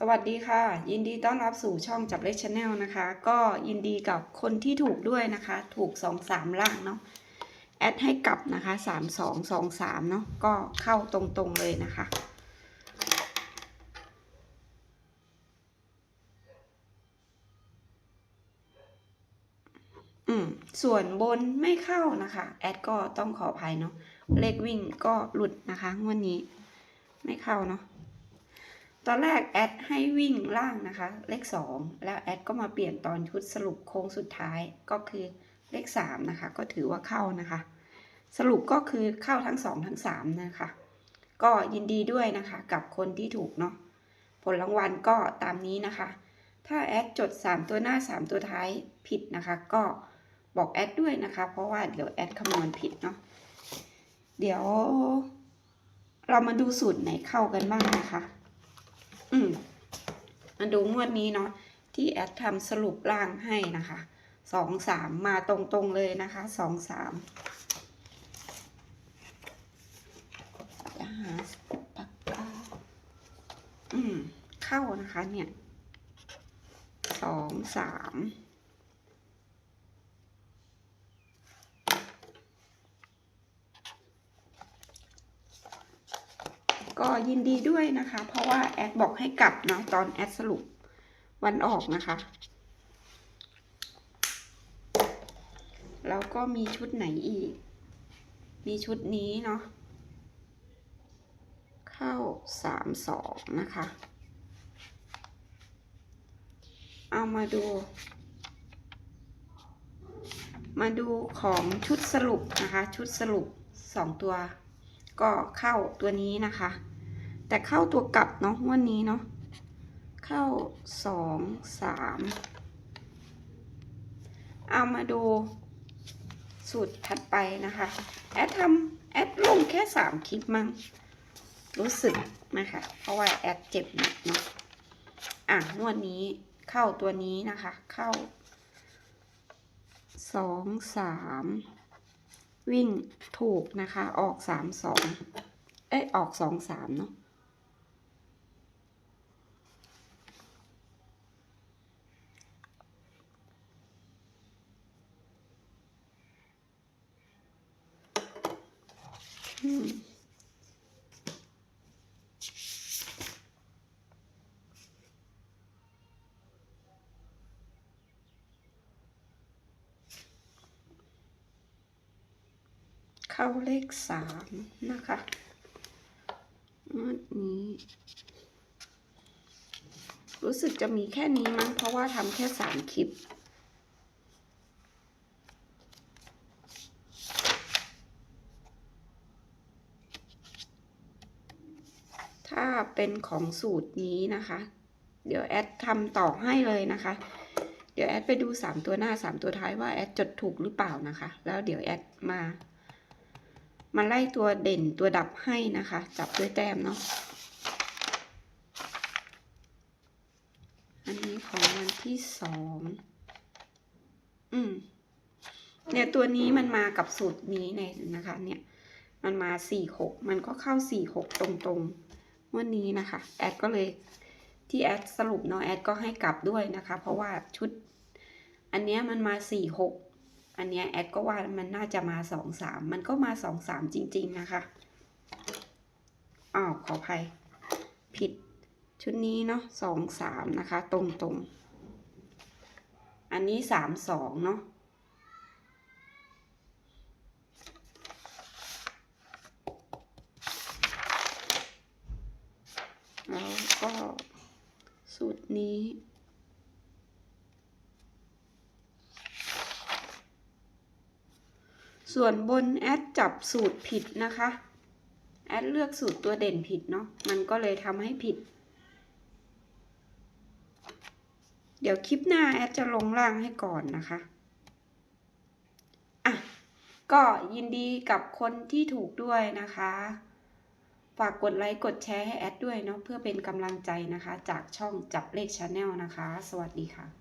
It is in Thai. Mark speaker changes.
Speaker 1: สวัสดีค่ะ ยินดีต้อนรับสู่ช่องจับเลขชาแนลนะคะ ก็ยินดีกับคนที่ถูกด้วยนะคะ ถูก2 3ล่างเนาะแอดให้กลับนะคะ3 2 2 3เนาะก็เข้าตรงๆเลยนะคะ อืมส่วนบนไม่เข้านะคะ แอดก็ต้องขออภัยเนาะเลขวิ่งก็หลุดนะคะงวดนี้ ไม่เข้าเนาะ ตอนแรกแอดให้วิ่งล่างนะคะ เลข 2 แล้วแอดก็มาเปลี่ยนตอนชุดสรุปโค้งสุดท้ายก็คือเลข 3 นะคะ ก็ถือว่าเข้านะคะ สรุปก็คือเข้าทั้ง 2 ทั้ง 3 นะคะ ก็ยินดีด้วยนะคะ กับคนที่ถูกเนาะผลรางวัลก็ตามนี้นะคะ ถ้าแอดจด 3 ตัวหน้า 3 ตัวท้ายผิดนะคะ ก็บอกแอดด้วยนะคะ เพราะว่าเดี๋ยวแอดคำนวณผิดเนาะเดี๋ยว เรามาดูสูตรไหนเข้ากันบ้างนะคะ อืมมาดูงวดนี้เนาะที่แอดทำสรุปร่างให้นะคะสองสามมาตรงๆเลยนะคะสองสามจะหาปากกาอืม เข้านะคะเนี่ยสองสาม ก็ยินดีด้วยนะคะ เพราะว่าแอดบอกให้กลับเนาะตอนแอดสรุปวันออกนะคะ แล้วก็มีชุดไหนอีก มีชุดนี้เนาะเข้าสามสองนะคะ เอามาดู มาดูของชุดสรุปนะคะ ชุดสรุปสองตัว ก็เข้าตัวนี้นะคะ แต่เข้าตัวกลับเนาะวันนี้เนาะเข้าสองสามเอามาดูสูตรถัดไปนะคะ แอดทำแอดลงแค่สามคลิปมั้งรู้สึกนะคะ เพราะว่าแอดเจ็บหนักเนาะอะงวดนี้เข้าตัวนี้นะคะ เข้าสองสาม วิ่งถูกนะคะ ออกสามสองเอ้ย ออกสองสามเนาะอืม เข้าเลขสามนะคะงวดนี้ รู้สึกจะมีแค่นี้มั้งเพราะว่าทำแค่สามคลิปถ้าเป็นของสูตรนี้นะคะ เดี๋ยวแอดทำต่อให้เลยนะคะ เดี๋ยวแอดไปดู 3 ตัวหน้า 3 ตัวท้ายว่าแอดจดถูกหรือเปล่านะคะ แล้วเดี๋ยวแอดมา มาไล่ตัวเด่นตัวดับให้นะคะ จับด้วยแต้มเนาะอันนี้ของวันที่สองอืมเนี่ยตัวนี้มันมากับสูตรนี้เนี่ยนะคะ เนี่ย มันมาสี่หกมันก็เข้าสี่หกตรงๆวันนี้นะคะ แอดก็เลยที่แอดสรุปเนาะแอดก็ให้กลับด้วยนะคะ เพราะว่าชุด อันเนี้ยมันมาสี่หก อันเนี้ยแอดก็ว่ามันน่าจะมาสองสามมันก็มาสองสามจริง ๆ นะคะอ้าวขออภัย ผิดชุดนี้เนาะสองสามนะคะ ตรงๆอันนี้สามสองเนาะแล้วก็สูตรนี้ ส่วนบนแอดจับสูตรผิดนะคะ แอดเลือกสูตรตัวเด่นผิดเนาะ มันก็เลยทำให้ผิด เดี๋ยวคลิปหน้าแอดจะลงล่างให้ก่อนนะคะอะก็ยินดีกับคนที่ถูกด้วยนะคะ ฝากกดไลค์กดแชร์ให้แอดด้วยเนาะเพื่อเป็นกำลังใจนะคะ จากช่องจับเลขชาแนลนะคะ สวัสดีค่ะ